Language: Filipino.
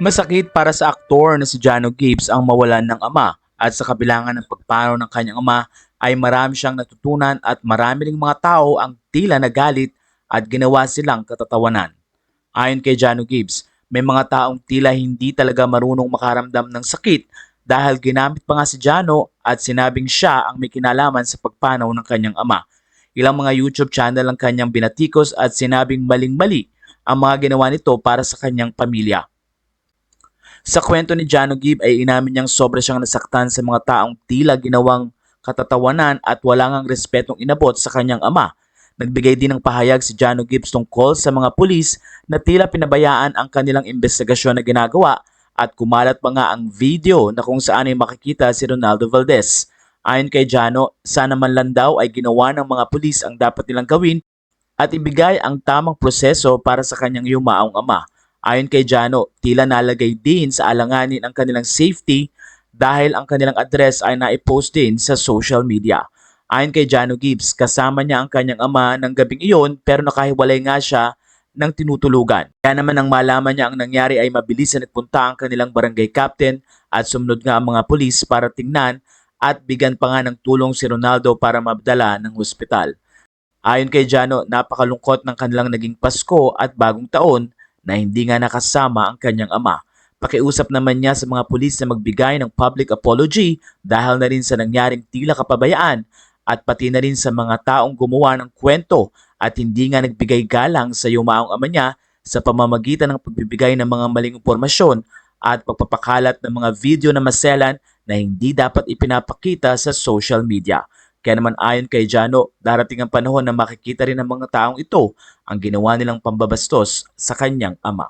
Masakit para sa aktor na si Jano Gibbs ang mawalan ng ama at sa kabilangan ng pagpanaw ng kanyang ama ay marami siyang natutunan at marami ring mga tao ang tila nagalit at ginawa silang katatawanan. Ayon kay Jano Gibbs, may mga taong tila hindi talaga marunong makaramdam ng sakit dahil ginamit pa nga si Jano at sinabing siya ang may kinalaman sa pagpanaw ng kanyang ama. Ilang mga YouTube channel ang kanyang binatikos at sinabing maling-mali ang mga ginawa nito para sa kanyang pamilya. Sa kwento ni Jano Gibb ay inamin niyang sobra siyang nasaktan sa mga taong tila ginawang katatawanan at wala ngang respetong inabot sa kanyang ama. Nagbigay din ng pahayag si Jano Gibbs tungkol sa mga pulis na tila pinabayaan ang kanilang investigasyon na ginagawa at kumalat pa nga ang video na kung saan ay makikita si Ronaldo Valdez. Ayon kay Jano, sana man lang daw ay ginawa ng mga pulis ang dapat nilang gawin at ibigay ang tamang proseso para sa kanyang yumaong ama. Ayon kay Jano, tila nalagay din sa alanganin ang kanilang safety dahil ang kanilang address ay naipost din sa social media. Ayon kay Jano Gibbs, kasama niya ang kanyang ama ng gabing iyon pero nakahiwalay nga siya ng tinutulugan. Kaya naman nang malaman niya ang nangyari ay mabilis na nagpunta ang kanilang barangay captain at sumunod nga ang mga pulis para tingnan at bigyan pa nga ng tulong si Ronaldo para mabdala ng hospital. Ayon kay Jano, napakalungkot ng kanilang naging Pasko at bagong taon na hindi nga nakasama ang kanyang ama. Pakiusap naman niya sa mga pulis na magbigay ng public apology dahil na rin sa nangyaring tila kapabayaan at pati na rin sa mga taong gumawa ng kwento at hindi nga nagbigay galang sa yumaong ama niya sa pamamagitan ng pagbibigay ng mga maling impormasyon at pagpapakalat ng mga video na maselan na hindi dapat ipinapakita sa social media. Kaya naman ayon kay Jano, darating ang panahon na makikita rin ng mga taong ito ang ginawa nilang pambabastos sa kanyang ama.